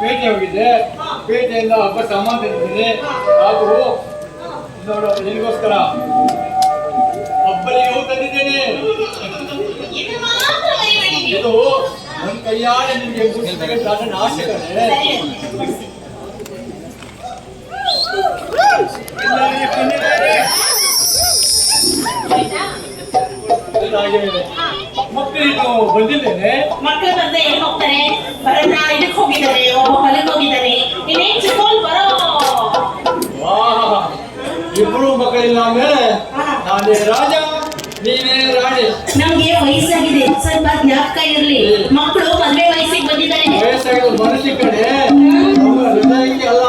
ಪೇಟೆ ಹೋಗಿದ್ದೆ ಪೇಟೆಯಿಂದ ಹಬ್ಬ ಸಾಮಾನು ತಂದಿದ್ದೀನಿ ಹಾಗೂ ನೋಡು ನಿನಗೋಸ್ಕರ ಹಬ್ಬಲಿಗೆ ಹೂ ತಂದಿದ್ದೇನೆ. ಇದು ನನ್ನ ಕೈಯಾರೆ ನಿಮಗೆ ಆಸೆ. ಎಲ್ಲರಿಗೆ. ಆಯ್ತಾ? ಹಾಗೆ ಮಕ್ಕಳಿನ್ನು ಬಂದಿದ್ದೇನೆ. ಮಕ್ಕಳು ಬಂದ ಎಲ್ಲಿ ಹೋಗ್ತಾರೆ? ರಾಜ ರಾಣಿ. ನಮ್ಗೆ ವಯಸ್ಸಾಗಿದೆ. ಸ್ವಲ್ಪ ಜ್ಞಾಪಕ ಇರ್ಲಿ. ಮಕ್ಕಳು ಮದ್ವೆ ವಯಸ್ಸಿಗೆ ಬಂದಿದ್ದಾರೆ. ವಯಸ್ಸಾಗಿರೋ ಮನಸ್ಸಿ ಕಡೆ ನಮ್ಮ ಹೃದಯಕ್ಕೆ ಅಲ್ಲ.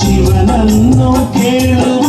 ജീവനെന്നു കേളു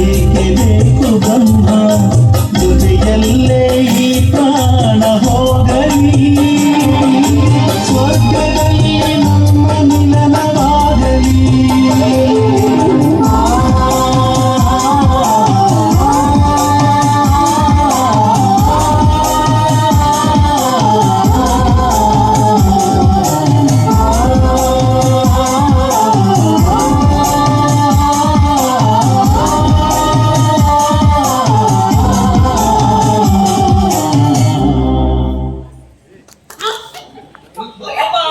ಬೇಕೆ ಬೇಕು ಬ್ರಹ್ಮ ದುಡಿಯಲ್ಲೇ ಈ ಪ್ರಾಣ ಹೋಗಲಿ